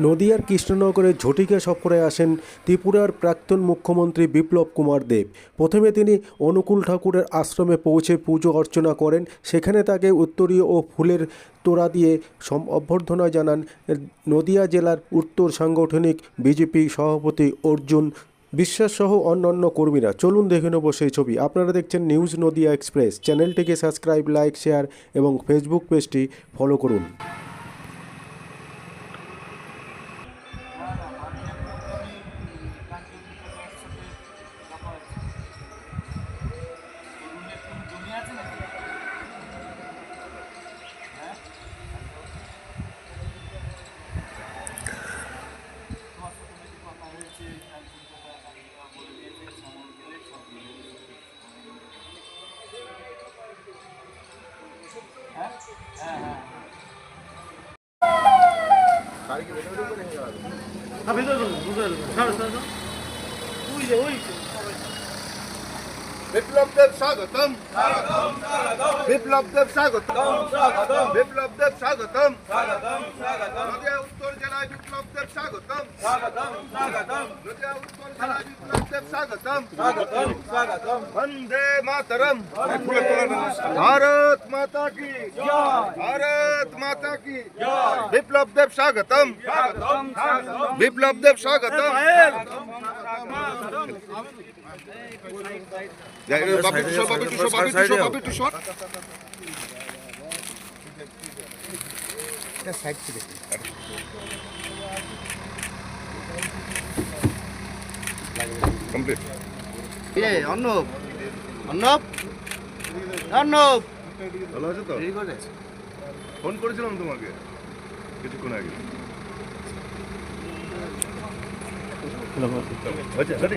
নদিয়ার কৃষ্ণনগরে ঝটিকা সফরে আসেন ত্রিপুরার প্রাক্তন মুখ্যমন্ত্রী বিপ্লব কুমার দেব। প্রথমে তিনি অনুকূল ঠাকুরের আশ্রমে পৌঁছে পুজো অর্চনা করেন। সেখানে তাকে উত্তরীয় ও ফুলের তোড়া দিয়ে সম- অভ্যর্থনা জানান নদিয়া জেলার উত্তর সাংগঠনিক বিজেপি সভাপতি অর্জুন বিশ্বাস সহ অন্যান্য কর্মীরা। চলুন দেখে নেব সেই ছবি। আপনারা দেখছেন নিউজ নদিয়া এক্সপ্রেস। চ্যানেলটিকে সাবস্ক্রাইব, লাইক, শেয়ার এবং ফেসবুক পেজটি ফলো করুন। 다 뱉어서 무슨 알았어? 또 이제 어이 দেব স্বাগতম বিপ্লব দেব স্বাগতম নদিয়া উত্তর জেলায় বিপ্লব দেব স্বাগতম নদিয়া উত্তর জেলায় বিপ্লব দেব স্বাগতম বন্দে মাতরম ভারত মাতা কি ভারত মাতা কি বিপ্লব দেব স্বাগতম বিপ্লব দেব স্বাগতম ফোন করেছিলাম তোমাকে কিছুক্ষণ আগে আচ্ছা সরি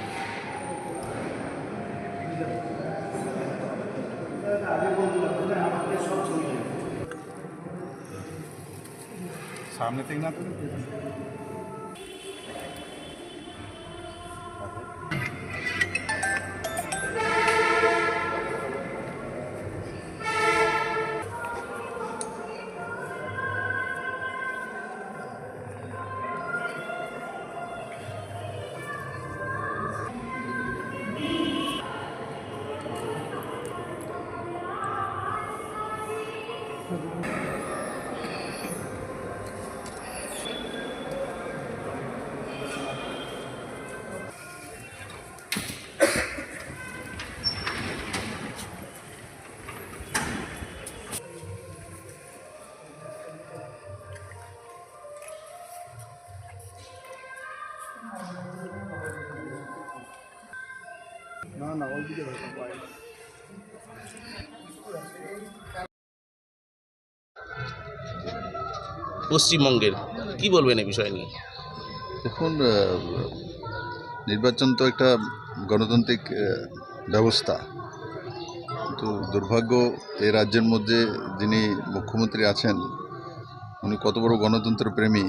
তো পশ্চিমবঙ্গের, কি বলবেন এই বিষয় নিয়ে? দেখুন নির্বাচন তো একটা গণতান্ত্রিক ব্যবস্থা। কিন্তু দুর্ভাগ্য এই রাজ্যের মধ্যে যিনি মুখ্যমন্ত্রী আছেন, উনি কত বড় গণতন্ত্র প্রেমী,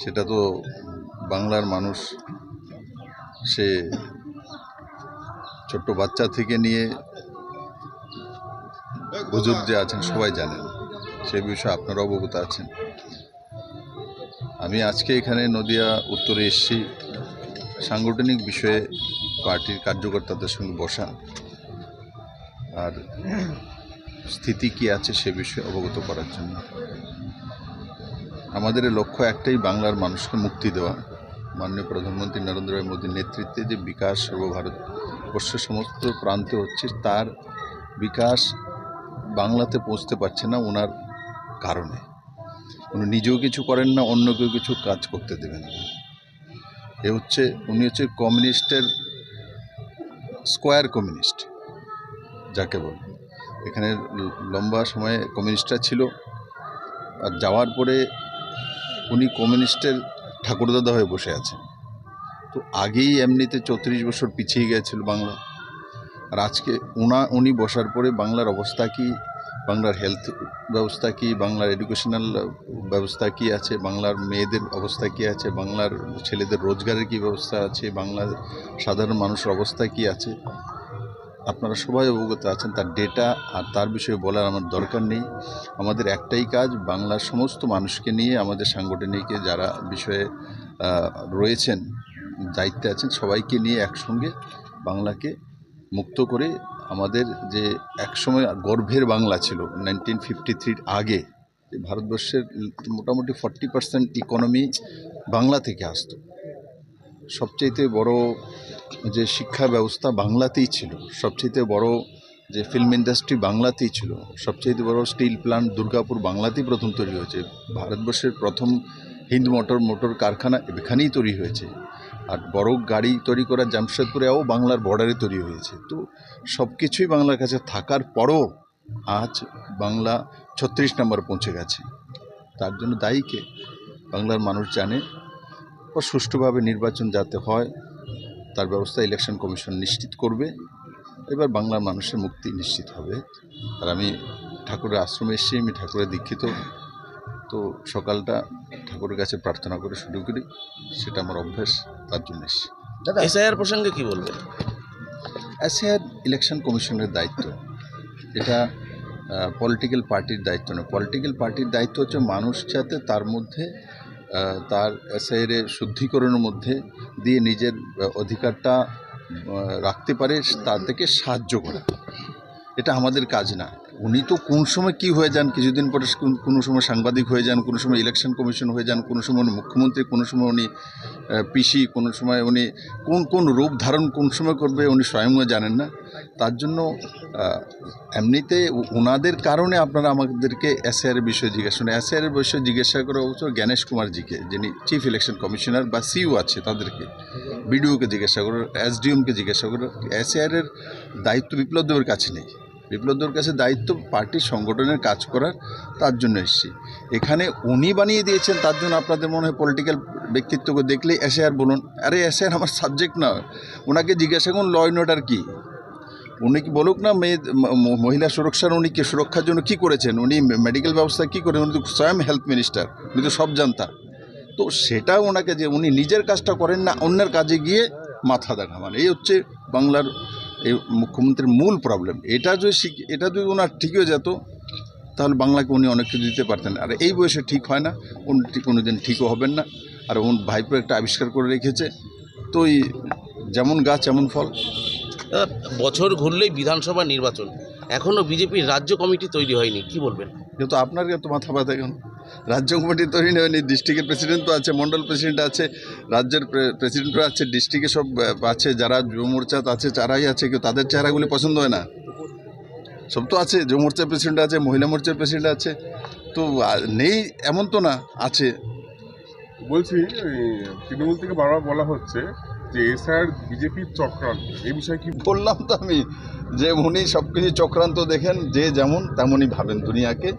সেটা তো বাংলার মানুষ, সে ছোট্ট বাচ্চা থেকে নিয়ে বুজুর্গ যে আছেন, সবাই জানেন। সে বিষয়ে আপনারা অবগত আছেন। আমি আজকে এখানে নদিয়া উত্তরে এসেছি। সাংগঠনিক বিষয়ে পার্টির কার্যকর্তাদের সঙ্গে বসা। আর স্থিতি কি আছে সে বিষয়ে অবগত করার জন্য। আমাদের লক্ষ্য একটাই, বাংলার মানুষকে মুক্তি দেওয়া। মাননীয় প্রধানমন্ত্রী নরেন্দ্র মোদীর নেতৃত্বে যে বিকাশ সর্বভারতবর্ষের সমস্ত প্রান্তে হচ্ছে তার বিকাশ বাংলাতে পৌঁছতে পারছে না ওনার কারণে। উনি নিজেও কিছু করেন না, অন্য কেউ কিছু কাজ করতে দেবেন না। এ হচ্ছে, উনি হচ্ছে কমিউনিস্টের স্কোয়ার কমিউনিস্ট, যাকে বলে। এখানে লম্বা সময়ে কমিউনিস্টরা ছিল। আর যাওয়ার পরে উনি কমিউনিস্টের ঠাকুরদাদা হয়ে বসে আছে তো আগেই এমনিতে চৌত্রিশ বছর পিছিয়ে গিয়েছিল বাংলা। আর আজকে উনা, উনি বসার পরে বাংলার অবস্থা কি? বাংলার হেলথ ব্যবস্থা কি? বাংলার এডুকেশনাল ব্যবস্থা কি আছে? বাংলার মেয়েদের অবস্থা কি আছে? বাংলার ছেলেদের রোজগারের কি ব্যবস্থা আছে? বাংলার সাধারণ মানুষের অবস্থা কি আছে? আপনারা সবাই অবগত আছেন, তার ডেটা আর তার বিষয়ে বলার আমার দরকার নেই। আমাদের একটাই কাজ, বাংলার সমস্ত মানুষকে নিয়ে, আমাদের সাংগঠনিকে যারা বিষয়ে রয়েছেন দায়িত্বে আছেন, সবাইকে নিয়ে একসঙ্গে বাংলাকে মুক্ত করে আমাদের যে একসময় গর্ভের বাংলা ছিল নাইনটিন ফিফটি থ্রির আগে ভারতবর্ষের মোটামুটি ফর্টি পার্সেন্ট ইকোনমি বাংলা থেকে আসতো। সবচাইতে বড় যে শিক্ষা ব্যবস্থা বাংলাতেই ছিল, সবচাইতে বড় যে ফিল্ম ইন্ডাস্ট্রি বাংলাতেই ছিল, সবচাইতে বড় স্টিল প্ল্যান্ট দুর্গাপুর বাংলাতেই প্রথম তৈরি হয়েছে। ভারতবর্ষের প্রথম হিন্দ মোটর মোটর কারখানা এখানেই তৈরি হয়েছে। আর বড় গাড়ি তৈরি করা জামশেদপুরেও বাংলার বর্ডারে তৈরি হয়েছে। তো সব কিছুই বাংলার কাছে থাকার পরও আজ বাংলা ছত্রিশ নম্বর পৌঁছে গেছে। তার জন্য দায়ী কে? বাংলার মানুষ জানে। ও সুষ্ঠুভাবে নির্বাচন যাতে হয়, তার ব্যবস্থা ইলেকশন কমিশন নিশ্চিত করবে। এবার বাংলার মানুষের মুক্তি নিশ্চিত হবে। আর আমি ঠাকুরের আশ্রমে এসেছি, আমি ঠাকুরের দীক্ষিত। তো সকালটা ঠাকুরের কাছে প্রার্থনা করে শুরু করি। সেটা আমার অভ্যাস। তার জন্য এসেছি। এসআইআর প্রসঙ্গে কি বলবেন? অ্যাসিয়ার ইলেকশন কমিশনের দায়িত্ব। এটা পলিটিক্যাল পার্টির দায়িত্ব নয়। পলিটিক্যাল পার্টির দায়িত্ব হচ্ছে মানুষ যাতে তার মধ্যে তার এসআইয়ের শুদ্ধিকরণের মধ্যে দিয়ে নিজের অধিকারটা রাখতে পারে তার থেকে সাহায্য করা। এটা আমাদের কাজ না। উনি তো কোন সময় কি হয়ে যান? কিছুদিন পরে কোন- সময় সাংবাদিক হয়ে যান, কোনো সময় ইলেকশন কমিশন হয়ে যান, কোনো সময় উনি মুখ্যমন্ত্রী, কোনো সময় উনি পিসি কোনো সময় উনি কোন কোন রূপ ধারণ কোন সময় করবে উনি স্বয়ংও জানেন না। তার জন্য এমনিতে ওনাদের কারণে আপনারা আমাদেরকে এসআইআর বিষয়ে জিজ্ঞাসা করেন এসআইআর বিষয়ে জিজ্ঞাসা করা অবশ্য জ্ঞানেশ কুমারজিকে যিনি চিফ ইলেকশন কমিশনার বা সিইও আছে তাদেরকে বিডিওকে জিজ্ঞাসা করো এসডিএমকে জিজ্ঞাসা করো এসআইআরের দায়িত্ব বিপ্লব দেবের কাছে নেই। বিপ্লব দেবের কাছে দায়িত্ব পার্টির সংগঠনের কাজ করার তার জন্য এসেছি। এখানে উনি বানিয়ে দিয়েছেন, তার জন্য আপনাদের মনে হয় পলিটিক্যাল ব্যক্তিত্বকে দেখলেই এসআইআর বলুন, আরে এসআইআর আমার সাবজেক্ট না। ওনাকে জিজ্ঞাসা করুন ল অ্যান্ড কী? উনি কি বলুক না, মেয়ে মহিলা সুরক্ষার, উনি কি সুরক্ষার জন্য কি করেছেন? উনি মেডিকেল ব্যবস্থা কি করেন? উনি তো স্বয়ং হেলথ মিনিস্টার উনি তো সব জানতা তো সেটা ওনাকে যে, উনি নিজের কাজটা করেন না, অন্যের কাজে গিয়ে মাথা দেখামান এই হচ্ছে বাংলার এই মুখ্যমন্ত্রীর মূল প্রবলেম এটা যদি শিখ- এটা যদি ওনার ঠিক হয়ে যেত তাহলে বাংলাকে উনি অনেক কিছু দিতে পারতেন। আর এই বয়সে ঠিক হয় না। উনি কোনো দিন ঠিকও হবেন না। আর উন ভাইপো একটা আবিষ্কার করে রেখেছে। তো এই যেমন গাছ এমন ফল। বছর ঘুরলেই বিধানসভা নির্বাচন। এখনও বিজেপির রাজ্য কমিটি তৈরি হয়নি। কি বলবেন? যেহেতু আপনার তো মাথা ব্যথা কেন? রাজ্য কমিটি তৈরি নেবেন ডিস্ট্রিক্টের প্রেসিডেন্ট তো আছে মন্ডল প্রেসিডেন্ট আছে রাজ্যের প্রেসিডেন্টও আছে ডিস্ট্রিক্টে সব আছে যারা যুব মোর্চা আছে যারাই আছে কেউ তাদের চেহারাগুলি পছন্দ হয় না। সব তো আছে যুব মোর্চার প্রেসিডেন্ট আছে মহিলা মোর্চার প্রেসিডেন্ট আছে তো নেই এমন তো না আছে। বলছি তৃণমূল থেকে বারবার বলা হচ্ছে যে এসআর বিজেপির চক্রান্ত এই বিষয়ে কি বললাম তো আমি যে উনি সব কিছু চক্রান্ত দেখেন যে যেমন তেমনই ভাবেন দুনিয়াকে।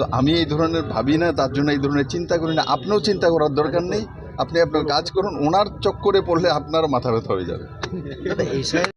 তো আমি এই ধরনের ভাবি না, তার জন্য এই ধরনের চিন্তা করি না। আপনিও চিন্তা করার দরকার নেই। আপনি আপনার কাজ করুন, ওনার চক্করে পড়লে আপনার মাথা ব্যথা হয়ে যাবে।